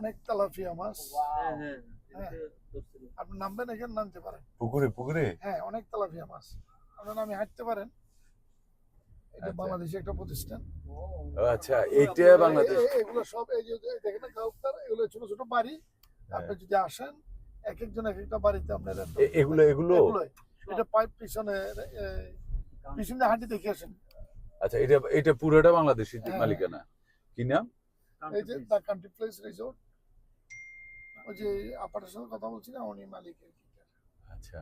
অনেক তেলাপিয়া মাছ। হ্যাঁ হ্যাঁ হ্যাঁ। এটা আপনি নামবেন এখানে নামতে পারেন। পুকুরে পুকুরে? হ্যাঁ অনেক তেলাপিয়া মাছ। আপনার নামে হাঁটতে পারেন। এটা আচ্ছা। একটা প্রতিষ্ঠান। ও, ও, আচ্ছা, এইটা বাংলাদেশ। এ- এ- এগুলো সব এই যে যে দেখেন না এগুলো ছোট ছোট বাড়ি। আপনি যদি আসেন এক একজন এক একটা বাড়িতে আপনার এগুলো এগুলো। এটা পাইপ পিছনে হাঁটি দেখে আসেন। আচ্ছা এটা এটা পুরোটা বাংলাদেশি হ্যাঁ। মালিকানা। কি নাম? এই যে দ্য কান্ট্রি প্লেস রিসোর্ট। ওই যে আপনার সাথে কথা বলছি না উনি মালিক আচ্ছা।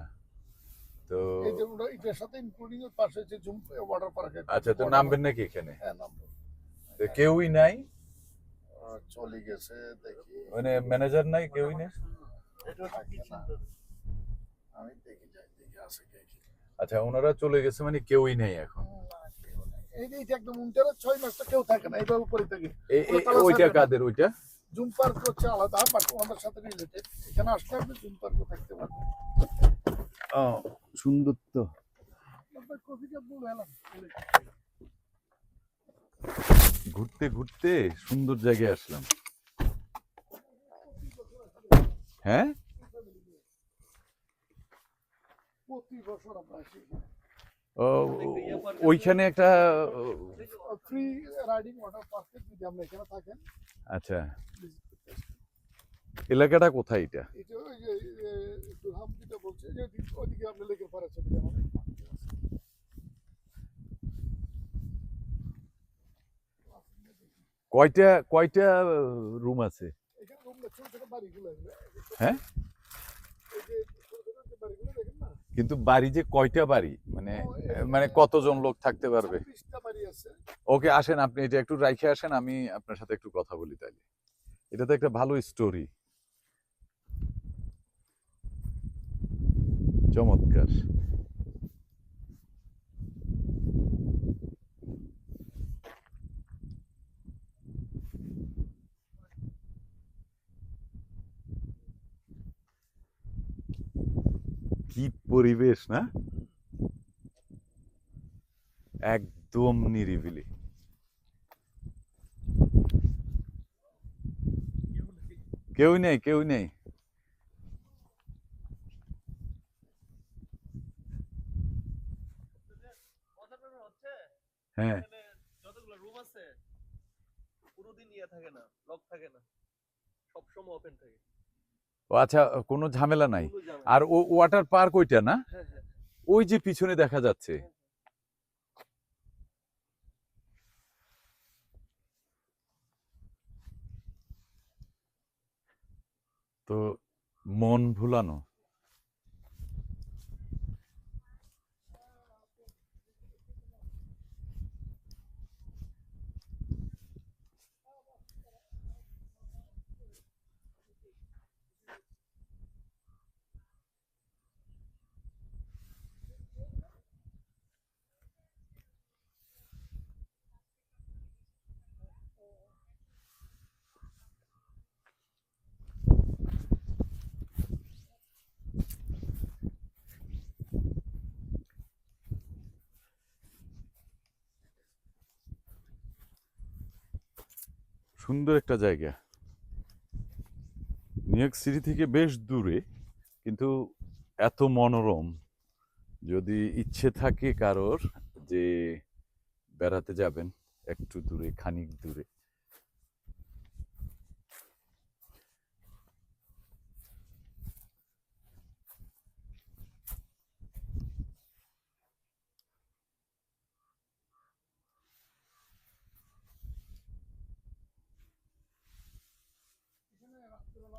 তো এই যে এটার সাথে ইনক্লুডিং এর পাশে যে জুম ওয়াটার পার্ক আচ্ছা তো নামবেন নাকি এখানে? হ্যাঁ নামবো। তো কেউই নাই? চলে গেছে দেখি। মানে ম্যানেজার নাই কেউই নেই? আমি দেখি যাই দেখি আছে কে আচ্ছা ওনারা চলে গেছে মানে কেউই নেই এখন? কেউ নেই। এই যে এটা একদম উন্টারে ছয় মাস তো কেউ থাকে না এইভাবে পরে থাকে। ওইটা কাদের ওইটা? জুম পার্ক হচ্ছে আলাদা বাট আমাদের সাথে রিলেটেড এখানে আসলে আপনি জুম পার্কও থাকতে পারবেন। ও সুন্দর তো ঘুরতে ঘুরতে সুন্দর জায়গায় আসলাম। হ্যাঁ? প্রতি বছর আমরা আসি ওইখানে একটা ফ্রি রাইডিং ওয়াটার পার্কে যদি আমরা এখানে থাকেন আচ্ছা। এলাকাটা কোথায় এটা। কয়টা কয়টা রুম আছে হ্যাঁ? এই যে ছোট ছোট যে বাড়িগুলো দেখেন না কিন্তু বাড়ি যে কয়টা বাড়ি? মানে মানে কতজন লোক থাকতে পারবে? ওকে আসেন আপনি এটা একটু রাইখে আসেন আমি আপনার সাথে একটু কথা বলি তাহলে এটা তো একটা ভালো স্টোরি চমৎকার। কি পরিবেশ, না? একদম নিরিবিলি। কেউ নেই কেউ নেই। হ্যাঁ। ইয়ে থাকে না লক থাকে না ওপেন থাকে। ও আচ্ছা কোনো ঝামেলা নাই। আর ও ওয়াটার পার্ক ওইটা না? হ্যাঁ হ্যাঁ ওই যে পিছনে দেখা যাচ্ছে। তো মন ভুলানো। সুন্দর একটা জায়গা। নিউ ইয়র্ক সিটি থেকে বেশ দূরে, কিন্তু এত মনোরম। যদি ইচ্ছে থাকে কারোর যে বেড়াতে যাবেন, একটু দূরে, খানিক দূরে।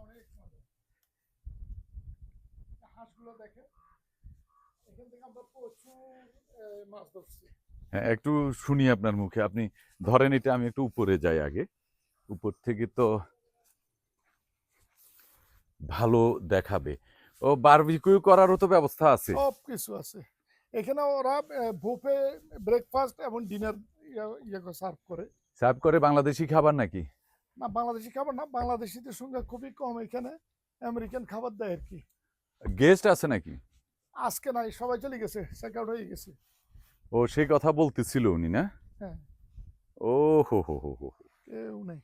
অনেক মজা। হাঁসগুলো দেখে এখান থেকে আমরা প্রচুর মাছ ধরছি। হ্যাঁ একটু শুনি আপনার মুখে। আপনি ধরেন এটা আমি একটু উপরে যাই আগে। উপর থেকে তো ভালো দেখাবে। ও বারবিকিউ করারও তো ব্যবস্থা আছে। সব কিছু আছে। এখানে ওরা বুফে ব্রেকফাস্ট এবং ডিনার ইয়ে সার্ভ করে সার্ভ করে বাংলাদেশি খাবার নাকি? না বাংলাদেশি খাবার না বাংলাদেশিদের সংখ্যা খুবই কম এখানে। আমেরিকান খাবার দেয় আর কি। গেস্ট আছে নাকি? আজকে নাই সবাই চলে গেছে চেক আউট হয়ে গেছে। ও সেই কথা বলতেছিল উনি না? হ্যাঁ। ও হো হো হো হো কেউ নেই।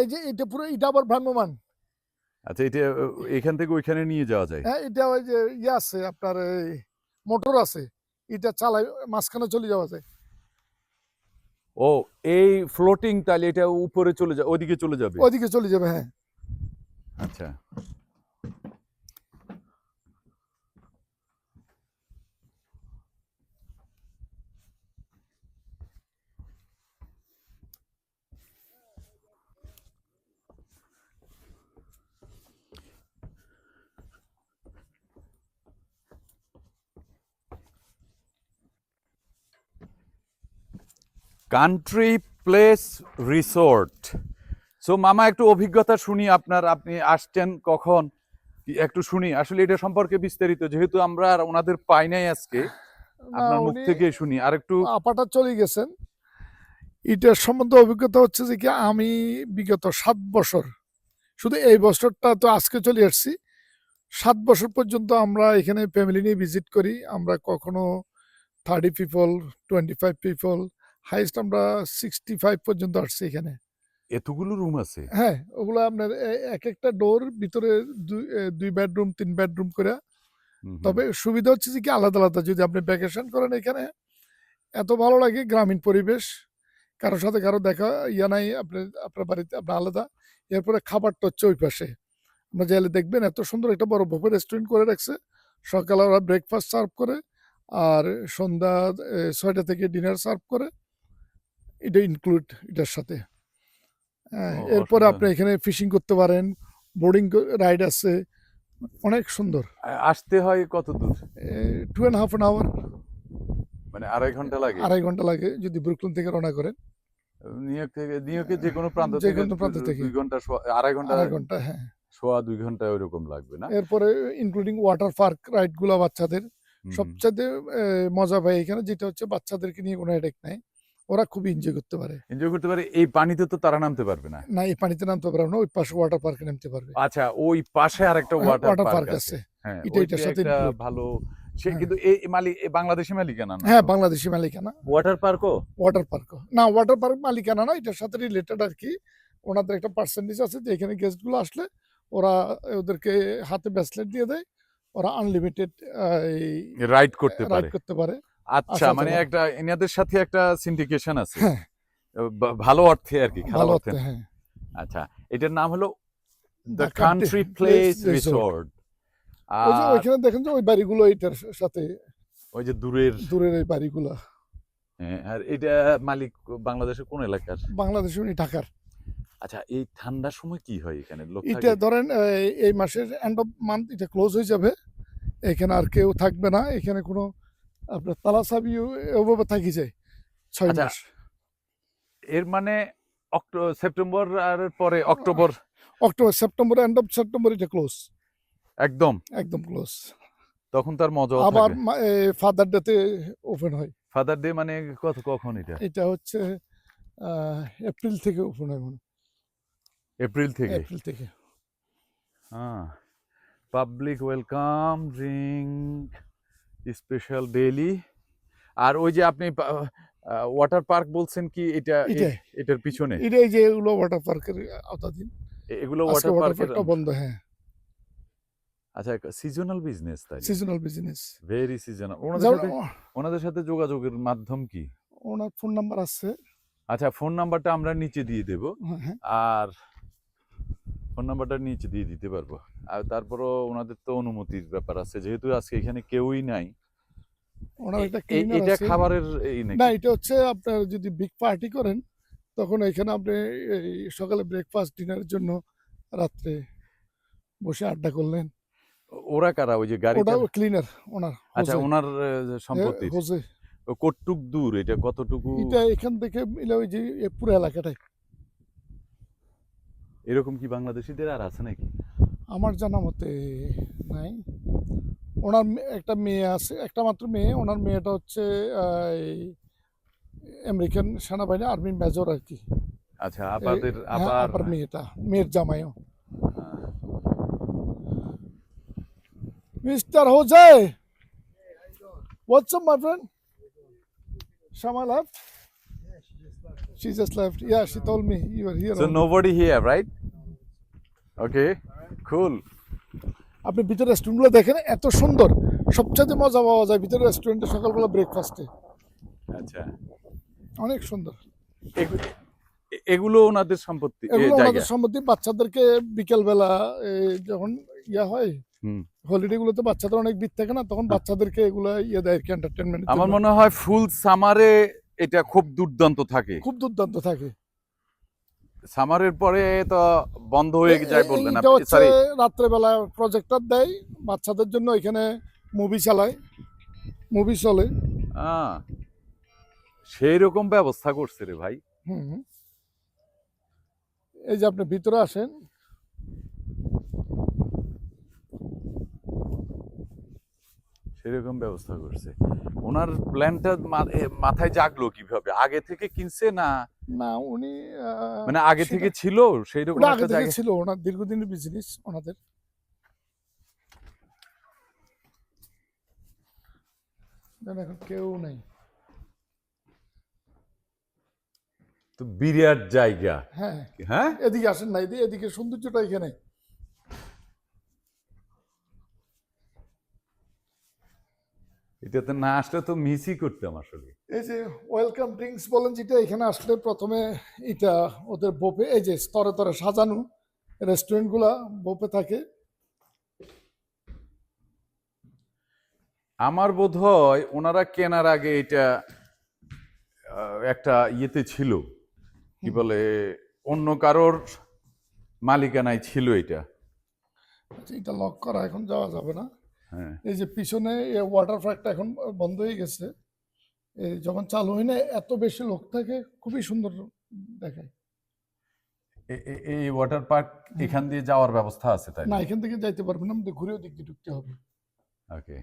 এই যে এটা পুরো এটা আবার ভ্রাম্যমান আচ্ছা এটা এখান থেকে ওইখানে নিয়ে যাওয়া যায়? হ্যাঁ এটা ওই যে ইয়ে আছে আপনার মোটর আছে এটা চালাই মাঝখানে চলে যাওয়া যায়। ও এই ফ্লোটিং তাহলে এটা উপরে চলে যাবে ওইদিকে চলে যাবে। ওইদিকে চলে যাবে হ্যাঁ। আচ্ছা। কান্ট্রি প্লেস রিসোর্ট সো মামা একটু অভিজ্ঞতা শুনি আপনার। আপনি আসছেন কখন? একটু শুনি। আসলে এটা সম্পর্কে বিস্তারিত যেহেতু আমরা আর ওনাদের পাই নাই আজকে আপনার মুখ থেকে শুনি। আর একটু আপাটা চলে গেছেন। এটার সম্বন্ধে অভিজ্ঞতা হচ্ছে যে কি আমি বিগত সাত বছর শুধু এই বছরটা তো আজকে চলে আসছি। সাত বছর পর্যন্ত আমরা এখানে ফ্যামিলি নিয়ে ভিজিট করি। আমরা কখনো thirty people twenty five people highest আমরা সিক্সটি ফাইভ পর্যন্ত আসছি এখানে। এতগুলো রুম আছে? হ্যাঁ ওগুলো আপনার এক একটা ডোর ভিতরে দুই দুই বেডরুম তিন বেডরুম করে। তবে সুবিধা হচ্ছে যে কি আলাদা আলাদা যদি আপনি ভ্যাকেশন করেন এখানে এত ভালো লাগে গ্রামীণ পরিবেশ। কারোর সাথে কারও দেখা ইয়া নাই আপনি আপনার বাড়িতে আপনার আলাদা। এরপরে খাবারটা হচ্ছে ওই পাশে। আপনার চাইলে দেখবেন এত সুন্দর একটা বড় ভোপে রেস্টুরেন্ট করে রাখছে। সকালে ওরা ব্রেকফাস্ট সার্ভ করে আর সন্ধ্যা ছয়টা থেকে ডিনার সার্ভ করে। এটা ইনক্লুড এটার সাথে। হ্যাঁ, এরপরে আপনি এখানে ফিশিং করতে পারেন বোর্ডিং রাইড আছে অনেক সুন্দর। আসতে হয় কত দূর two and half an hour মানে আড়াই ঘণ্টা লাগে? আড়াই ঘণ্টা লাগে যদি ব্রুকলিন থেকে রওনা করেন। থেকে যে কোনো প্রান্ত যে থেকে কোনো প্রান্ত থেকে। দুই ঘণ্টা আড়াই ঘণ্টা আড়াই ঘণ্টা হ্যাঁ। সোয়া দুই ঘণ্টা ওইরকম লাগবে না? এরপরে ইনক্লুডিং ওয়াটার পার্ক রাইডগুলো বাচ্চাদের। সবচেয়ে মজা পায় এখানে যেটা হচ্ছে বাচ্চাদেরকে নিয়ে কোনো হেডেক নাই। ওরা খুবই এনজয় করতে পারে। এনজয় করতে পারে এই পানিতে তো তারা নামতে পারবে না। না এই পানিতে নামতে পারবে না ওই পাশে ওয়াটার পার্কে নামতে পারবে। আচ্ছা ওই পাশে আরেকটা ওয়াটার ওয়াটার পার্ক আছে। হ্যাঁ এটা এটার সাথে ভালো সে হ্যাঁ। কিন্তু এই মালিক বাংলাদেশি মালিকানা না? হ্যাঁ বাংলাদেশি মালিকানা। ওয়াটার পার্কও ওয়াটার পার্ক না ওয়াটার পার্ক মালিকানা না এটার সাথে রিলেটেড আর কি। ওনাদের একটা পার্সেন্টেজ আছে যে এখানে গেস্টগুলো আসলে ওরা ওদেরকে হাতে ব্রেসলেট দিয়ে দেয় ওরা আনলিমিটেড রাইড করতে পারে। রাইড করতে পারে। আচ্ছা মানে একটা এনাদের সাথে একটা সিন্ডিকেশন আছে। হ্যাঁ। ভালো অর্থে আর কি খারাপ অর্থে। হ্যাঁ। আচ্ছা এটার নাম হলো দ্য কান্ট্রি প্লেস। রিসোর্ট ওইখানে দেখেন যে ওই বাড়িগুলো এটার সাথে। ওই যে দূরের। দূরের এই বাড়িগুলো। হ্যাঁ, আর এটা মালিক বাংলাদেশের কোন এলাকার? বাংলাদেশে উনি ঢাকার। আচ্ছা এই ঠান্ডার সময় কি হয় এখানে? লোক এটা ধরেন এই- এই মাসের এন্ড অফ মান্থ এটা ক্লোজ হয়ে যাবে। এখানে আর কেউ থাকবে না। এখানে কোনো আপনার তালা চাবি ওভাবে থাকি যায় ছয় আচ্ছা, মাস। এর মানে সেপ্টেম্বর আর পরে October? October September end of September এটা ক্লোজ একদম? একদম ক্লোজ তখন তার মজা আবার ফাদার ডেতে ওপেন হয়। ফাদার ডে মানে কত কখন এটা? এটা হচ্ছে এপ্রিল থেকে ওপেন হয় মনে এপ্রিল থেকে? এপ্রিল থেকে। হ্যাঁ public welcome drink special daily আর ওই যে আপনি ওয়াটার পার্ক বলছেন কি এটা এটার পিছনে? এটাই যে এগুলো ওয়াটার পার্কের আওতাধীন। এগুলো ওয়াটার পার্কটা বন্ধ হ্যাঁ। আচ্ছা সিজনাল বিজনেস তাই সিজনাল বিজনেস ভেরি সিজনাল ওনাদের সাথে ওনাদের সাথে যোগাযোগের মাধ্যম কি? ওনার ফোন নাম্বার আছে। আচ্ছা ফোন নাম্বারটা আমরা নিচে দিয়ে দেব। হ্যাঁ, হ্যাঁ। আর ফোন নাম্বারটা নিচে দিয়ে দিতে পারব। আর তারপরও ওনাদের তো অনুমতির ব্যাপার আছে যেহেতু আজকে এখানে কেউই নাই। ওনার একটা এটা খাবারের এই না এটা হচ্ছে আপনার যদি বিগ পার্টি করেন তখন এখানে আপনি সকালে ব্রেকফাস্ট ডিনারের জন্য রাত্রে বসে আড্ডা করলেন। ওরা কারা? ওই যে গাড়ি ওটা ক্লিনার ওনার আচ্ছা ওনার সম্পত্তি। হোসে কতটুক দূর? এটা কতটুকু? এটা এখান থেকে মিলে ওই যে পুরো এলাকাটাই এরকম কি বাংলাদেশিদের আর আছে নাকি? আমার জানা মতে নাই। ওনার একটা মেয়ে আছে একটা মাত্র মেয়ে ওনার মেয়েটা হচ্ছে আমেরিকান সেনাবাহিনী আর্মি মেজর আর কি। আচ্ছা আপাদের হ্যাঁ, আবার আবার মেয়েটা মেয়ের জামাইও। Mister José what's up my friend. Shama left? She just left. Yeah, she told me you were here. So only. nobody here, right? Okay, cool. আপনি ভিতরে রেস্টুরেন্টগুলো দেখেন এত সুন্দর সবচেয়ে মজা পাওয়া যায় ভিতরে রেস্টুরেন্টে সকালবেলা ব্রেকফাস্টে আচ্ছা অনেক সুন্দর এগুলো ওনাদের সম্পত্তি এগুলো আমাদের সম্মতি বাচ্চাদেরকে বিকেলবেলা যখন ইয়া হয়। হলিডে গুলোতে বাচ্চাদের অনেক ভিড় থাকে না তখন বাচ্চাদেরকে এগুলো ইয়ে দেয় আর কি এন্টারটেনমেন্ট আমার মনে হয় ফুল সামারে এটা খুব দুর্দান্ত থাকে। খুব দুর্দান্ত থাকে। সামারের পরে তো বন্ধ হয়ে যায় বললেন আপনি। সরি রাত্রেবেলা প্রজেক্টর দেয় বাচ্চাদের জন্য এখানে মুভি চালায় মুভি চলে। সেই রকম ব্যবস্থা করছে রে ভাই। হুম। এই যে আপনি ভিতরে আসেন সেরকম ব্যবস্থা করছে। ওনার প্ল্যানটা মাথায় জাগলো কীভাবে? আগে থেকে কিনছে না? না উনি মানে আগে থেকে ছিল? সেই রকম আগে থেকে জায়গা ছিল ওনার দীর্ঘদিনের বিজনেস ওনাদের। এখন কেউ নেই। তো বিরাট জায়গা। হ্যাঁ। হ্যাঁ? এদিকে আসেন না এদিকে সৌন্দর্যটা এখানে। এটাতে না আসলে তো মিসই করতাম আসলে। এই যে ওয়েলকাম ড্রিঙ্কস বলেন যেটা এখানে আসলে প্রথমে এটা ওদের বোপে এই যে স্তরে তরে সাজানো রেস্টুরেন্টগুলা বোপে থাকে। আমার বোধ হয় ওনারা কেনার আগে এটা একটা ইয়েতে ছিল। কি বলে অন্য কারোর মালিকানায় ছিল এটা। আচ্ছা, এটা লক করা এখন যাওয়া যাবে না। এই যে পিছনে ওয়াটার পার্কটা এখন বন্ধ হয়ে গেছে যখন চালু হয় না এত বেশি লোক থাকে খুবই সুন্দর দেখায়। এই ওয়াটার পার্ক এখান দিয়ে যাওয়ার ব্যবস্থা আছে তাই না এখান থেকে যাইতে পারবেন না আমাদের ঘুরেও দিক দিয়ে ঢুকতে হবে। ওকে।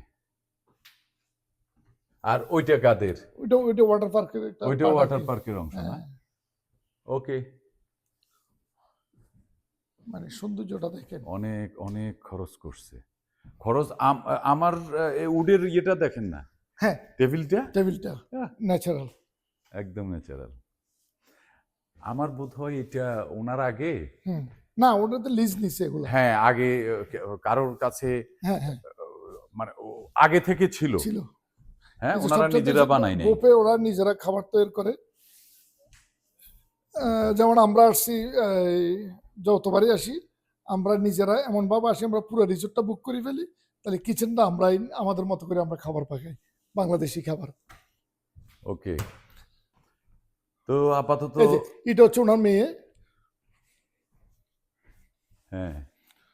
আর ওইটা কাদের? ওইটা ওইটা ওয়াটার পার্কের ওইটা ওয়াটার পার্কের অংশ না? হ্যাঁ, ওকে। মানে সৌন্দর্যটা দেখেন। অনেক অনেক খরচ করছে। খরচ আম- আমার উডের ইয়েটা দেখেন না? হ্যাঁ। টেবিলটা? টেবিলটা। হ্যাঁ। ন্যাচারাল। একদম ন্যাচারাল। আমার বোধ হয় এটা ওনার আগে? না ওটাতে লিজ নিছে এগুলো। হ্যাঁ আগে কারোর কাছে হ্যাঁ হ্যাঁ। মানে আগে থেকে ছিল। ছিল। হ্যাঁ ওনারা নিজেরা বানায় নাই। গোপে ওরা নিজেরা খাবার তৈরি করে। যেমন আমরা আসছি যতবারই আসি। আমরা নিজেরা এমন ভাবে আসি আমরা পুরো রিসোর্টটা বুক করে ফেলি তাহলে কিচেনটা আমরাই আমাদের মতো করে আমরা খাবার পাকাই বাংলাদেশি খাবার। ওকে। তো আপাতত এটা হচ্ছে ওনার মেয়ে। হ্যাঁ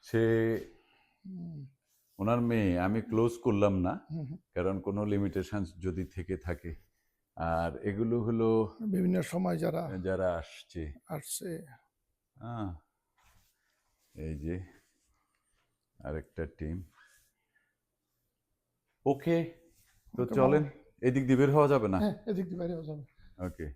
সে ওনার মেয়ে আমি ক্লোজ করলাম না। কারণ কোনো লিমিটেশন যদি থেকে থাকে। আর এগুলো হলো বিভিন্ন সময় যারা যারা আসছে। আসছে। হ্যাঁ এই যে আরেকটা টিম ওকে তো চলেন এদিক দিয়ে বের হওয়া যাবে না? হ্যাঁ এদিক দিয়ে বের হওয়া যাবে। ওকে